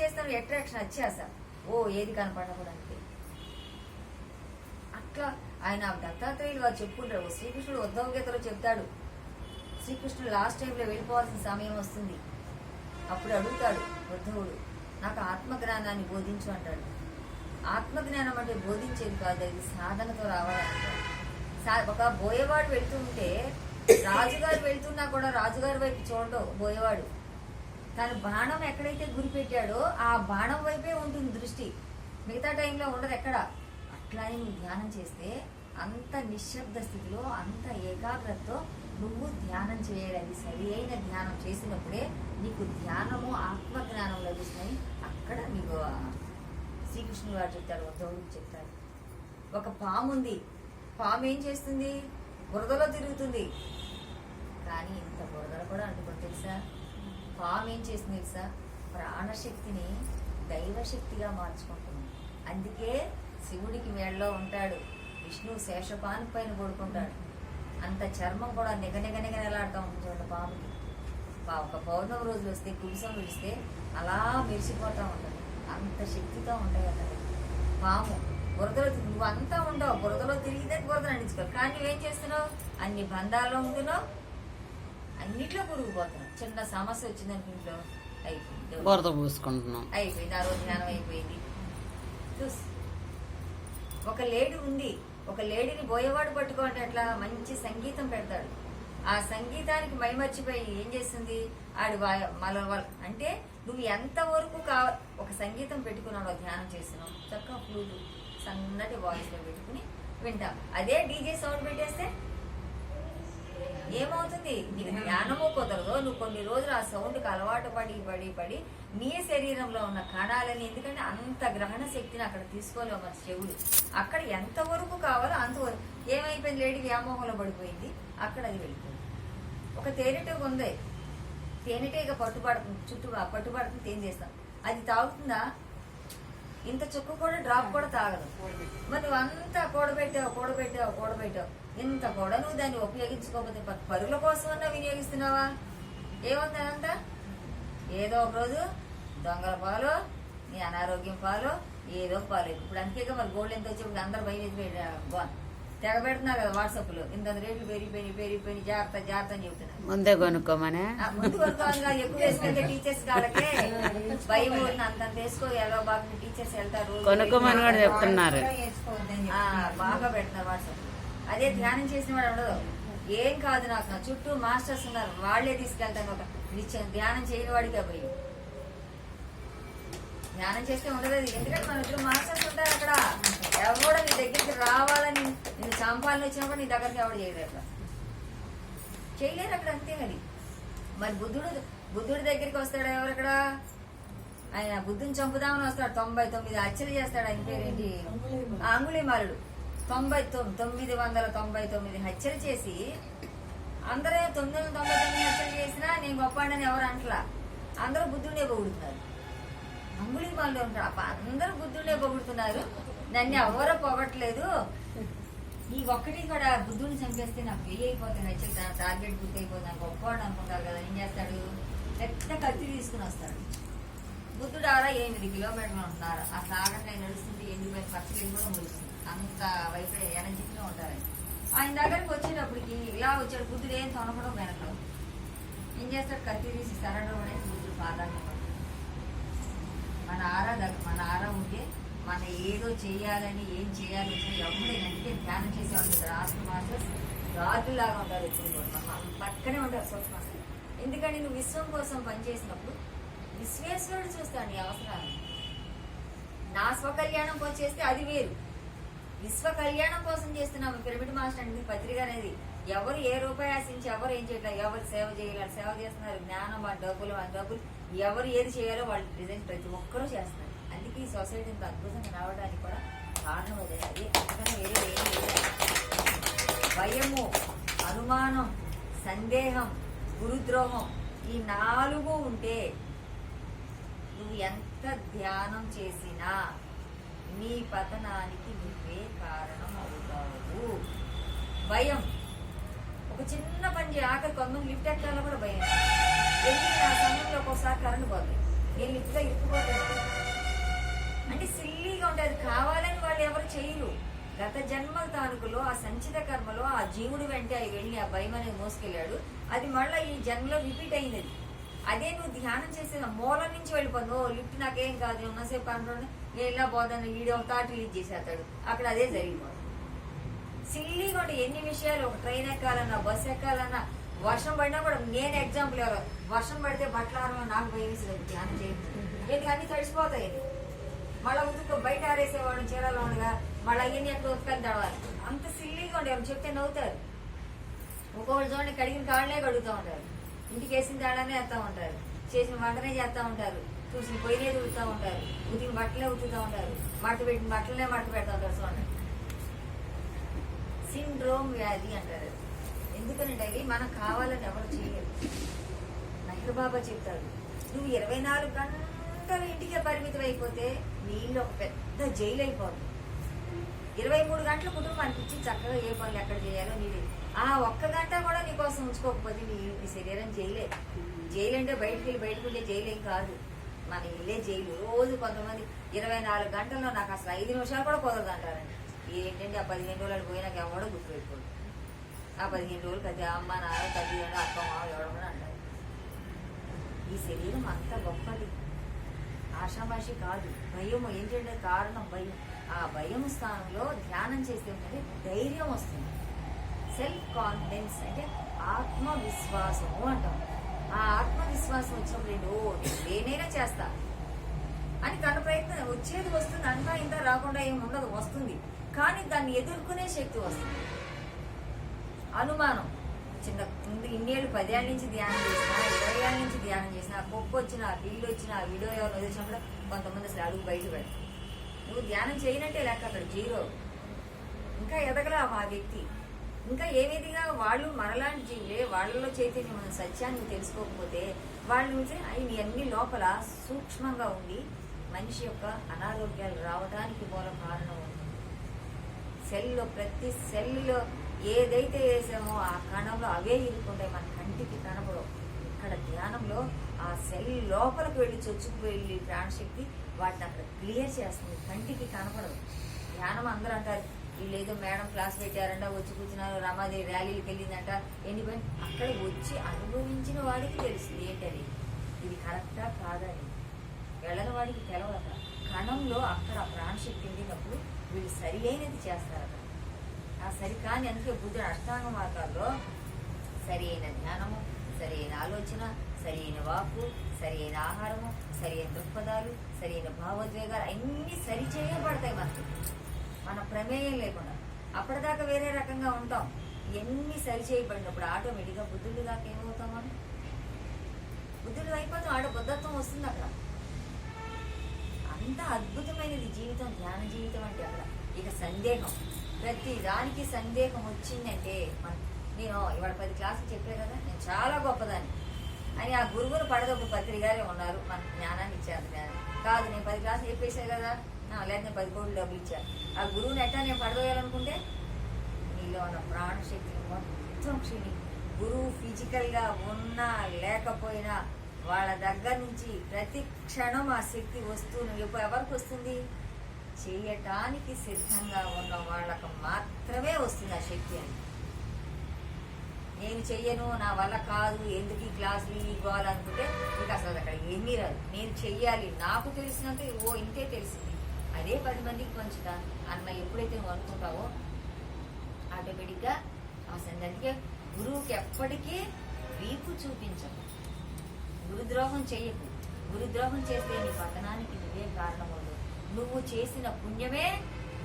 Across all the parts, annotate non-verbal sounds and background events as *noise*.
చేస్తాను అట్రాక్షన్ వచ్చేసా ఓ ఏది కనపడకూడదు. అట్లా ఆయన దత్తాత్రేయులు వారు చెప్పుకుంటారు. శ్రీకృష్ణుడు ఉద్ధవ గీతలో చెప్తాడు. శ్రీకృష్ణుడు లాస్ట్ టైంలో వెళ్ళిపోవాల్సిన సమయం వస్తుంది. అప్పుడు అడుగుతాడు ఉద్ధవుడు నాకు ఆత్మజ్ఞానాన్ని బోధించు అంటాడు. ఆత్మజ్ఞానం అంటే బోధించేది కాదు అది సాధనతో రావాలంటాడు. సా- ఒక బోయేవాడు వెళ్తూ ఉంటే రాజుగారు వెళ్తున్నా కూడా రాజుగారి వైపు చూడడు బోయేవాడు. తను బాణం ఎక్కడైతే గురిపెట్టాడో ఆ బాణం వైపే ఉంటుంది దృష్టి. మిగతా టైంలో ఉండదు ఎక్కడ? అట్లానే నువ్వు ధ్యానం చేస్తే అంత నిశ్శబ్ద స్థితిలో అంత ఏకాగ్రతతో నువ్వు ధ్యానం చేయాలి. అది సరి అయిన ధ్యానం చేసినప్పుడే నీకు ధ్యానము ఆత్మజ్ఞానం లభిస్తున్నాయి అక్కడ నీకు శ్రీకృష్ణుడు వారు చెప్తాడు ఉద్ధవుడికి చెప్తాడు ఒక పాము ఉంది. పాము ఏం చేస్తుంది? బురదలో తిరుగుతుంది. కానీ ఇంత బురదలో కూడా అంటుకుంది తెలుసా? పాము ఏం చేసింది తెలుసా? ప్రాణశక్తిని దైవశక్తిగా మార్చుకుంటుంది. అందుకే శివుడికి మేడలో ఉంటాడు. విష్ణు శేషపాను పైన పడుకుంటాడు. అంత చర్మం కూడా నిగనిగనిగనలాడుతూ ఉంటుంది చూడండి పాముకి ఒక పౌర్ణమి రోజులు వస్తే కులిసం విడిస్తే అలా మెరిసిపోతూ ఉంటుంది. అంత శక్తితో ఉంటాయి అతను పాము బురదలో నువ్వు అంతా ఉండవు. బురదలో తిరిగితే బురద నడించుకో కానీ నువ్వేం చేస్తున్నావు? అన్ని బంధాల్లో ఉంటున్నావు. అన్నిట్లో పురుగుపోతున్నావు చిన్న సమస్య వచ్చిందని ఇంట్లో అయిపోయింది. బురద పూసుకుంటున్నాం అయిపోయింది. ఆ రోజు జ్ఞానం అయిపోయింది. చూస్. ఒక లేడీ ఉంది. ఒక లేడీని బోయేవాడు పట్టుకోండి అట్లా మంచి సంగీతం పెడతాడు. ఆ సంగీతానికి మైమర్చిపోయి ఏం చేస్తుంది? ఆడి వా- మల వల- అంటే నువ్వు ఎంత వరకు కా ఒక సంగీతం పెట్టుకున్నావు ధ్యానం చేస్తున్నావు? చక్కగా ఫ్లూట్ సన్నటి వాయిస్లో పెట్టుకుని వింటాం. అదే డీజే సౌండ్ పెట్టేస్తే ఏమవుతుంది? నీకు జ్ఞానము కుదరదు. నువ్వు కొన్ని రోజులు ఆ సౌండ్కి అలవాటు పడి పడి పడి నీ శరీరంలో ఉన్న కణాలని ఎందుకంటే అంత గ్రహణ శక్తిని అక్కడ తీసుకోలేవు మన చెవుడు అక్కడ ఎంతవరకు కావాలో అంతవరకు ఏమైపోయింది? లేడీ వ్యామోహంలో పడిపోయింది. అక్కడ అది వెళ్ళిపోయింది. ఒక తేనెటీగ ఉంది. తేనెటీగ పట్టుబడుతుంది చుట్టూ పట్టుబడుతుంది తేనె చేస్తాం అది తాగుతుందా? ఇంత చుక్క కూడా డ్రాప్ కూడా తాగదు. మరి నువ్వు అంతా కూడబెట్టావు కూడబెట్టావు కూడబెట్టావు. ఇంత కూడా నువ్వు దాన్ని ఉపయోగించుకోకపోతే ప- పరుల కోసమన్నా వినియోగిస్తున్నావా? ఏముంది అదంతా ఏదో ఒక రోజు దొంగల పాలు నీ అనారోగ్యం పాలు ఏదో పాలు. ఇప్పుడు అందుకే మరి గోల్డ్ ఎంత వచ్చి అందరు భయం తెగ పెడుతున్నారు కదా వాట్సాప్లో. ఇంత రేట్లు పెరిగిపోయి పెరిగిపోయి జాగ్రత్త జాగ్రత్త అని చెబుతున్నారు ముందే కొనుక్కోమనే? ముందు కొనుక్కోవాలి ఎక్కువ వేసుకుంటే *laughs* టీచర్స్ కాళ్ళకే భయం అంత వేసుకో ఎలా బాగా టీచర్స్ వెళ్తారు కొనుక్కోమని కూడా చెప్తున్నారు. బాగా పెడుతున్నారు వాట్సాప్ అదే ధ్యానం చేసిన వాడు ఉండదు ఏం కాదు నాకు నా చుట్టూ మాస్టర్స్ ఉన్నారు. వాళ్ళే తీసుకెళ్తాను ఒక ధ్యానం చేయని వాడికే పోయి. ధ్యానం చేస్తే ఉండదు అది. ఎందుకంటే మన ఇద్దరు మాస్టర్స్ ఉంటారు అక్కడ. ఎవడో నీ దగ్గరికి రావాలని నేను చంపాలని వచ్చినప్పుడు నీ దగ్గరికి ఎవడు చేయలేరు అక్కడ. చేయలేరు అక్కడ అంతే మరి. మరి బుద్ధుడు బుద్ధుడి దగ్గరికి వస్తాడు ఎవరు అక్కడ? ఆయన బుద్ధుని చంపుదామని వస్తాడు. తొంభై తొమ్మిది హత్యలు చేస్తాడు ఆయన పేరేంటి? అంగుళీమాలుడు. తొంభై తొమ్మిది వందల తొంభై తొమ్మిది హత్యలు చేసి అందరూ తొమ్మిది వందల తొంభై తొమ్మిది హత్యలు చేసినా నేను గొప్పవాడని ఎవరు అంటలా? అందరూ బుద్ధుడే పొగుడుతున్నారు. అంగుళీమాలు ఉంటారు. అందరూ బుద్ధుడే పొగుడుతున్నారు. నన్ను ఎవరో పొగట్లేదు. ఈ ఒక్కటి కూడా బుద్ధుడిని చంపేస్తే నాకు ఫెయిల్ అయిపోతుంది హత్యలు నా టార్గెట్ గుర్తు అయిపోతుంది నాకు గొప్పవాడు అనుకుంటారు కదా ఏం చేస్తాడు? పెద్ద కత్తి తీసుకుని వస్తాడు. బుద్ధుడు ఆడ ఎనిమిది కిలోమీటర్లు ఉంటున్నారు. ఆ సాగర్ నేను నడుస్తుంటే ఎనిమిది పది కూడా ముడుస్తుంది అంత వైపు ఎనర్జీగా ఉంటారు. ఆయన దగ్గరికి వచ్చేటప్పటికి ఇలా వచ్చాడు బుద్ధుడు ఏం తొనపడం వెనకలో. ఏం చేస్తాడు? కత్తి తీసి సరడం అనేది బుద్ధుడు పాదాన్ని మన ఆరా దగ్గర మన ఆరా ఉంటే మన ఏదో చేయాలని ఏం చేయాలి ఎవరైనా అంటే ధ్యానం చేసేవాళ్ళు ఉంటారు ఆత్మ మాస్టర్స్ రాజులాగా ఉంటారు ఎప్పుడు పక్కనే ఉంటారు స్వప్న ఎందుకంటే నువ్వు విశ్వం కోసం పనిచేసినప్పుడు విశ్వేశ్వరుడు చూస్తాడు నీ అవసరాలు నా స్వకల్యాణం వచ్చేస్తే అది వేరు. విశ్వ కళ్యాణం కోసం చేస్తున్నాము పిరమిడ్ మాస్టర్ అనేది పత్రిక అనేది. ఎవరు ఏ రూపాయి ఆశించి ఎవరు ఏం చేయట్లేదు ఎవరు సేవ చేయాలి సేవ చేస్తున్నారు జ్ఞానం వాళ్ళ డబ్బులు వాళ్ళ డబ్బులు ఎవరు ఏది చేయాలో వాళ్ళు డిజైన్ ప్రతి ఒక్కరూ చేస్తున్నారు. అందుకే ఈ సొసైటీ ఇంత అద్భుతంగా రావడానికి కూడా కారణం అదే. అది అంతకన్నా వేరే ఏం భయము అనుమానం సందేహం గురుద్రోహం ఈ నాలుగు ఉంటే నువ్వు ఎంత ధ్యానం చేసినా నీ పతనానికి నువ్వే కారణం అవుతావు భయం. ఒక చిన్న పని చేయ ఆఖరి కొంతమంది లిఫ్ట్ ఎక్కాలో కూడా భయం. వెళ్ళి ఆ సమయంలో ఒక్కోసారి కరెంట్ పోతుంది నేను లిఫ్ట్లో ఇరుక్కుపోతాను. ఉంటుంది కావాలని వాళ్ళు ఎవరు చేయరు. గత జన్మ తాలూకులో ఆ సంచిత కర్మలో ఆ జీవుడు వెంట వెళ్ళి ఆ భయం అనేది మోసుకెళ్ళాడు. అది మళ్ళీ ఈ జన్మలో రిపీట్ అయింది అది. అదే నువ్వు ధ్యానం చేసిన మూలం నుంచి వెళ్ళిపోను లిఫ్ట్ నాకేం కాదు. ఉన్నసేపు అంటుండే నేను ఇలా పోతాను వీడియో థాట్ రిలీజ్ చేసేస్తాడు. అక్కడ అదే జరిగిపోతుంది సిల్లీగా ఉంటే ఎన్ని విషయాలు ఒక ట్రైన్ ఎక్కాలన్నా బస్ ఎక్కాలన్నా వర్షం పడినా కూడా నేను ఎగ్జాంపుల్ వర్షం పడితే బట్టలు ఆరమని నాకు భయం వేసేది ధ్యానం చేయండి ఎందుకు అన్ని తడిసిపోతాయి. మళ్ళీ ఉతుకు బయట ఆరేసేవాడు చీరలో ఉండగా మళ్ళీ అవన్నీ అక్కడ ఉతకని తడవాలి అంత సిల్లీగా ఉండే చెప్తే నవ్వుతారు. ఒక్కొక్కరు చూడండి కడిగిన కాళ్ళే కడుగుతూ ఉంటారు. ఇంటికి వేసిన తాడనే వేస్తూ ఉంటారు. చేసిన వంటనే చేస్తూ ఉంటారు. చూసిన పొయ్యినే ఉడుతూ ఉంటారు. ఉతికి బట్టలే ఉతుకుతూ ఉంటారు. మడత పెట్టిన బట్టలనే మడత పెడతా ఉంటారు చూడండి సిండ్రోమ్ వ్యాధి అంటారు. ఎందుకనంటే అవి మనం కావాలని ఎవరు చేయలేరు నెహ్రూ బాబా చెప్తారు నువ్వు ఇరవై నాలుగు గంటలు ఇంటికే పరిమితం అయిపోతే నీ ఇల్లు ఒక పెద్ద జైలు అయిపోతుంది ఇరవై మూడు గంటల కుటుంబానికి ఇచ్చి చక్కగా ఏ పనులు ఎక్కడ చేయాలో నీది ఆ ఒక్క గంట కూడా నీకోసం ఉంచుకోకపోతే నీ నీ శరీరం జైలే. జైలు అంటే బయటికి వెళ్ళి బయటకు వెళ్ళే జైలు ఏం కాదు. మన ఇల్లే జైలు. రోజు కొంతమంది ఇరవై నాలుగు గంటల్లో నాకు అసలు ఐదు నిమిషాలు కూడా కుదరదు అంటారండి. ఏంటంటే ఆ పదిహేను రోజులు పోయినాక ఎవడో గుర్తుపెట్టుకోడు. ఆ పదిహేను రోజులు ప్రతి అమ్మ నాన్న తల్లి అక్క మామ ఎవడో అంటారు. ఈ శరీరం అంత గొప్పది. ఆషామాషి కాదు. భయం ఏంటంటే కారణం భయం. ఆ భయం స్థానంలో ధ్యానం చేస్తే ధైర్యం వస్తుంది. సెల్ఫ్ కాన్ఫిడెన్స్ అంటే ఆత్మవిశ్వాసము అంటాం. ఆ ఆత్మవిశ్వాసం వచ్చినప్పుడు నేను నేనైనా చేస్తా? అని తన ప్రయత్నం వచ్చేది వస్తుంది. అంతా ఇంత రాకుండా ఏమి ఉండదు. వస్తుంది. కానీ దాన్ని ఎదుర్కొనే శక్తి వస్తుంది. అనుమానం. చిన్న ముందు ఇన్నేళ్ళు పదేళ్ళ నుంచి ధ్యానం చేసినా ఇరవై ఏళ్ళ నుంచి ధ్యానం చేసినా కుక్క వచ్చినా వీళ్ళు వచ్చినా వీడియో ఎవరు వచ్చినప్పుడు కొంతమంది అసలు అడుగు బయట పెడతారు. నువ్వు ధ్యానం చేయనంటే లేక అక్కడ జీరో? ఇంకా ఎదగలా ఆ వ్యక్తి ఇంకా ఏ విధిగా వాళ్ళు మనలాంటి జీవులే వాళ్ళలో చైతన్యం ఉన్న సత్యాన్ని తెలుసుకోకపోతే వాళ్ళు ఉంటే అన్ని లోపల సూక్ష్మంగా ఉండి మనిషి యొక్క అనారోగ్యాలు రావడానికి మూల కారణం సెల్లో ప్రతి సెల్లో ఏదైతే వేసామో ఆ కణంలో అవే ఇరుక్కుంటాయి. మన కంటికి కనపడవు ఇక్కడ ధ్యానంలో ఆ సెల్ లోపలికి వెళ్ళి చొచ్చుకు వెళ్ళి ప్రాణశక్తి వాటిని అక్కడ క్లియర్ చేస్తుంది. కంటికి కనపడదు ధ్యానం అందరూ అంటారు వీళ్ళేదో ఏదో మేడం క్లాస్ పెట్టారంట వచ్చి కూర్చున్నారు రమాదేవి ర్యాలీలకు వెళ్ళిందంట. ఎన్ని అక్కడ వచ్చి అనుభవించిన వాడికి తెలుస్తుంది ఏంటది? ఇది కరెక్టా కాదని వెళ్ళని వాడికి తెలవదట. కణంలో అక్కడ ప్రాణశక్తి వెళ్ళినప్పుడు వీళ్ళు సరి అయినది చేస్తారు ఆ సరి కాని అందుకే బుద్ధుడు అష్టాంగ మార్గాల్లో సరి అయిన ధ్యానము సరి అయిన ఆలోచన సరి అయిన వాక్కు సరి అయిన ఆహారము సరి అయిన దృక్పథాలు సరి అయిన భావోద్వేగాలు అన్నీ సరి చేయబడతాయి మనకి. మన ప్రమేయం లేకుండా. అప్పటిదాకా వేరే రకంగా ఉంటాం. ఎన్ని సరి చేయబడినప్పుడు ఆటోమేటిక్గా బుద్ధులు దాకా ఏమవుతాం మనం? బుద్ధులు అయిపోతాం ఆడ బుద్ధత్వం వస్తుంది అక్కడ. అంత అద్భుతమైనది జీవితం ధ్యాన జీవితం అంటే అక్కడ. ఇక సందేహం. ప్రతి దానికి సందేహం వచ్చిందంటే నేను ఇవాళ పది క్లాసులు చెప్పే కదా నేను చాలా గొప్పదాన్ని. అని ఆ గురువులు పడదొక పత్రికారే ఉన్నారు. మన జ్ఞానాన్ని ఇచ్చారు. కాదు నేను పది క్లాసులు చెప్పేశాను కదా. నా నేను పది కోట్లు డబ్బులు ఇచ్చా ఆ గురువుని ఎట్టా నేను పడదోయాలనుకుంటే నీలో ఉన్న ప్రాణశక్తి మొత్తం క్షీణి గురువు ఫిజికల్గా ఉన్నా లేకపోయినా వాళ్ళ దగ్గర నుంచి ప్రతి క్షణం ఆ శక్తి వస్తూనే ఎప్పుడు ఎవరికి వస్తుంది? చేయటానికి సిద్ధంగా ఉన్న వాళ్ళకు మాత్రమే వస్తుంది ఆ శక్తి అని. నేను చెయ్యను నా వల్ల కాదు ఎందుకు ఈ క్లాసులు ఈ గోల అనుకుంటే అసలు అక్కడ ఏమీ రాదు. నేను చెయ్యాలి. నాకు తెలిసినంత ఓ ఇంతే తెలిసింది. అదే పది మందికి పంచుతా. అన్న ఎప్పుడైతే నువ్వు అనుకుంటావో ఆటోమేటిక్గా అవసరం అందుకే గురువుకి ఎప్పటికీ వీపు చూపించవు గురుద్రోహం చేయకు. గురుద్రోహం చేస్తే నీ పతనానికి నువ్వే కారణమవుదు నువ్వు చేసిన పుణ్యమే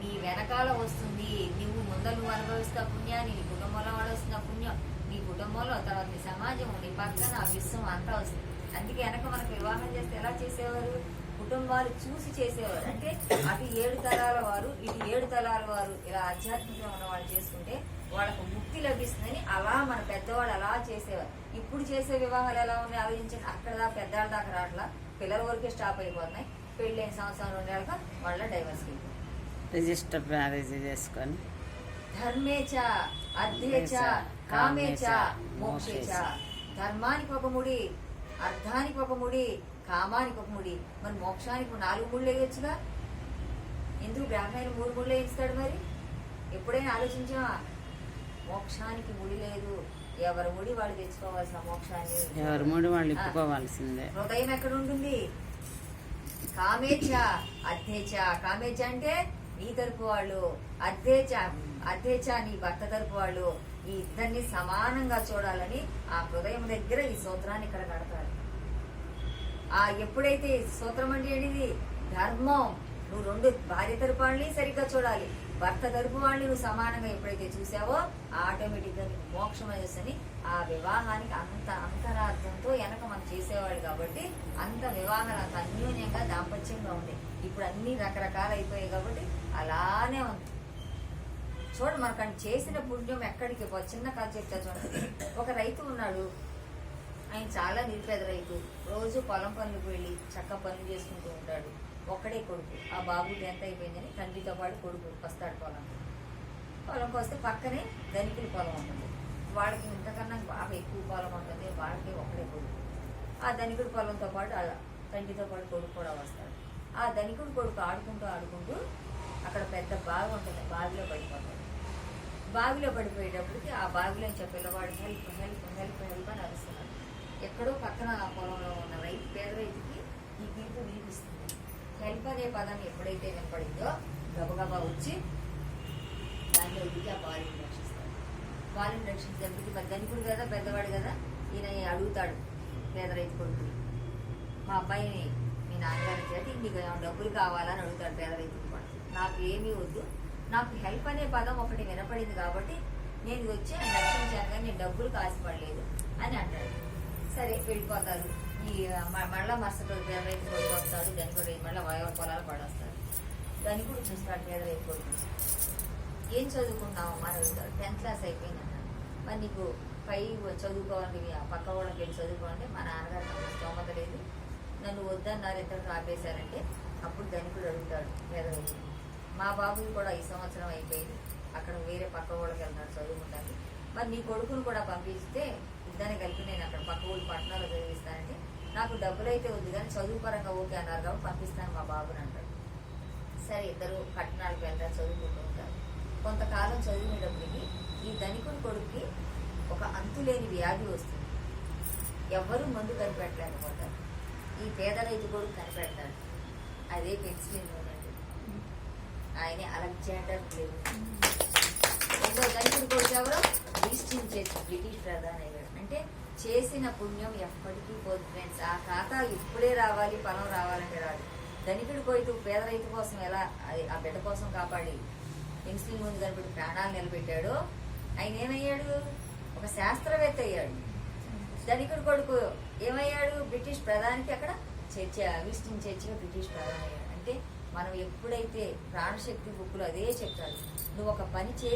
నీ వెనకాల వస్తుంది. నువ్వు ముందర నువ్వు అనుభవిస్తున్న పుణ్యాన్ని నీ కుటుంబంలో వాడు వస్తున్న పుణ్యం. నీ కుటుంబంలో తర్వాత నీ సమాజం నీ పక్కన ఆ విశ్వం అంతా వస్తుంది. అందుకే వెనక మనకు వివాహం చేస్తే ఎలా చేసేవారు? కుటుంబాలు చూసి చేసేవారు. అంటే అటు ఏడు తరాల వారు ఇటు ఏడు తరాల వారు ఇలా ఆధ్యాత్మికంగా ఉన్న వాళ్ళు చేసుకుంటే వాళ్ళకు ముక్తి లభిస్తుందని అలా మన పెద్దవాళ్ళు అలా చేసేవారు. ఇప్పుడు చేసే వివాహాలు ఎలా ఉన్నాయి ఆలోచించండి. అక్కడ దాకా పెద్దవాళ్ళ దాకా రావట్లా. పిల్లల వరకే స్టాప్ అయిపోతున్నాయి. పెళ్ళైన సంవత్సరం రెండేళ్ళక వాళ్ళ డైవర్స్ రిజిస్టర్ మ్యారేజ్ చేసుకొని. ధర్మేచ అర్థేచ కామేచ మోక్షేచ. ధర్మానికి ఒక ముడి అర్థానికి ఒక ముడి కామానికి ఒక ముడి మరి మోక్షానికి నాలుగు ముళ్ళు వేయొచ్చుగా? ఎందుకు బ్రాహ్మణ మూడు ముళ్ళు వేయిస్తాడు మరి? ఎప్పుడైనా ఆలోచించావా? మోక్షానికి ముడి లేదు. ఎవరి ముడి వాళ్ళు తెచ్చుకోవాల్సిన మోక్షాన్ని? ఎవరి మూడు వాళ్ళు ఇప్పుకోవాల్సిందే. హృదయం ఎక్కడ ఉంటుంది కామేచ్ఛ అధ్యేచ్ఛ. కామేచ్ఛ అంటే నీ తరపు వాళ్ళు. అధ్యేచ్ఛ అధ్యేచ్ఛ నీ భర్త తరపు వాళ్ళు. ఈ ఇద్దరిని సమానంగా చూడాలని ఆ హృదయం దగ్గర ఈ సూత్రాన్ని ఇక్కడ కడతారు ఆ ఎప్పుడైతే సూత్రం అంటే అనేది ధర్మం. నువ్వు రెండు భార్య తరపు వాళ్ళని సరిగ్గా చూడాలి. భర్త తరపు వాళ్ళని నువ్వు సమానంగా ఎప్పుడైతే చూసావో ఆటోమేటిక్గా నీకు మోక్షం అని ఆ వివాహానికి అంత అంతరార్థంతో వెనక మనం చేసేవాళ్ళు కాబట్టి అంత వివాహం అంత అన్యోన్యంగా దాంపత్యంగా ఉంది. ఇప్పుడు అన్ని రకరకాలు అయిపోయాయి కాబట్టి అలానే ఉంది. చూడండి మనకు చేసిన పుణ్యం ఎక్కడికి? చిన్న కథ చెప్తా చూడండి. ఒక రైతు ఉన్నాడు. ఆయన చాలా నిరుపేద రైతు రోజు పొలం పనులకు వెళ్ళి చక్క పనులు చేసుకుంటూ ఉంటాడు. ఒక్కడే కొడుకు. ఆ బాబు టెన్త్ అయిపోయిందని తండ్రితో పాటు కొడుకు వస్తాడు పొలం పొలంకి వస్తే పక్కనే ధనికుల పొలం ఉంటుంది. వాళ్ళకి ఇంతకన్నా బాగా ఎక్కువ పొలం ఉంటుంది. వాళ్ళకి ఒక్కడే కొడుకు. ఆ ధనికుడి పొలంతో పాటు ఆ తండ్రితో పాటు కొడుకు కూడా వస్తాడు. ఆ ధనికుడి కొడుకు ఆడుకుంటూ ఆడుకుంటూ అక్కడ పెద్ద బావి ఉంటుంది. బావిలో పడిపోతాడు. బావిలో పడిపోయేటప్పటికి ఆ బావిలో నుంచి ఆ పిల్లవాడు హెల్ప్ హెల్ప్ హెల్ప్ హెల్ప్ అని అరుస్తున్నాడు. ఎక్కడో పక్కన పొలంలో ఉన్న రైతు పేద రైతుకి ఈ తీర్పు వినిపిస్తుంది. హెల్ప్ అనే పదం ఎప్పుడైతే వినపడిందో గబగబా వచ్చి దానిలో దిగి ఆ బాలుని రక్షిస్తాడు బాలుని రక్షించేటప్పటికి మరి ధనికుడు కదా పెద్దవాడు కదా? ఈయన అడుగుతాడు పేద రైతు కొడుకు మా అబ్బాయిని మీ నాన్నగారి చేతి నీకు డబ్బులు కావాలని అడుగుతాడు పేద రైతు కూడా నాకు ఏమీ వద్దు. నాకు హెల్ప్ అనే పదం ఒకటి వినపడింది కాబట్టి నేను వచ్చి ఆయన రక్షించాను కానీ నేను డబ్బులు కాసిపడలేదు అని అంటాడు. సరే వెళ్ళిపోతారు. ఈ మళ్ళీ మళ్ళా మరుసటి రోజు పేద రైతు ధనికుడు మళ్ళీ వయవ పొలాలు పడొస్తాడు ధనికుడు చూస్తాడు పేదరైతు కొడుకు ఏం చదువుకున్నావు? మరి అడుగుతాడు టెన్త్ క్లాస్ అయిపోయింది మరి నీకు పై చదువుకోవాలి ఆ పక్క వాళ్ళకి వెళ్ళి చదువుకోవాలంటే మా నాన్నగారు నాకు స్తోమత లేదు. నన్ను వద్దన్నారు ఇద్దరు ఆపేశారంటే అప్పుడు ధనికుడు అడుగుతాడు పేదవాళ్ళు మా బాబుని కూడా ఈ సంవత్సరం అయిపోయింది. అక్కడ వేరే పక్క వాళ్ళకి వెళ్తాడు చదువుకుంటాను మరి నీ కొడుకును కూడా పంపిస్తే ఇద్దరిని కలిపి నేను అక్కడ పక్క ఊళ్ళు పట్టణాలు చదివిస్తానంటే నాకు డబ్బులు అయితే ఉంది కానీ చదువు పరంగా ఓకే అన్నారు కాబట్టి పంపిస్తాను మా బాబుని అంటాడు. సరే ఇద్దరు పట్టణాలకు వెళ్తారు చదువుకుంటూ ఉంటారు. కొంతకాలం చదివినప్పటికీ ఈ ధనికుని కొడుక్కి ఒక అంతులేని వ్యాధి వస్తుంది. ఎవ్వరూ మందు కనిపెట్టలేకపోతారు. ఈ పేద రైతు కొడుకు కనిపెడతాడు. అదే పెన్సిలిన్ అండి. ఆయనే అలెగ్జాండర్ లేదు రెండో ధనికుడు కొడుకు ఎవరు? ఈస్టిన్ చేసి బ్రిటిష్ ప్రధాని అంటే చేసిన పుణ్యం ఎప్పటికీ పోదు ఫ్రెండ్స్ ఆ ఖాతా ఇప్పుడే రావాలి పొలం రావాలంటే రాదు. ధనికుడు పోయితూ పేద రైతు కోసం ఎలా ఆ బిడ్డ కోసం కాపాడి ఇన్సులిన్ ముందు కనిపెట్టి ప్రాణాలు నిలబెట్టాడు ఆయన ఏమయ్యాడు? ఒక శాస్త్రవేత్త అయ్యాడు. ధనికుడు కొడుకు ఏమయ్యాడు? బ్రిటిష్ ప్రధానికి అక్కడ చర్చ విస్టిన్ చర్చిగా బ్రిటిష్ ప్రధాని అయ్యాడు. అంటే మనం ఎప్పుడైతే ప్రాణశక్తి బుక్కులు అదే చెప్తారు నువ్వు ఒక పని చేసి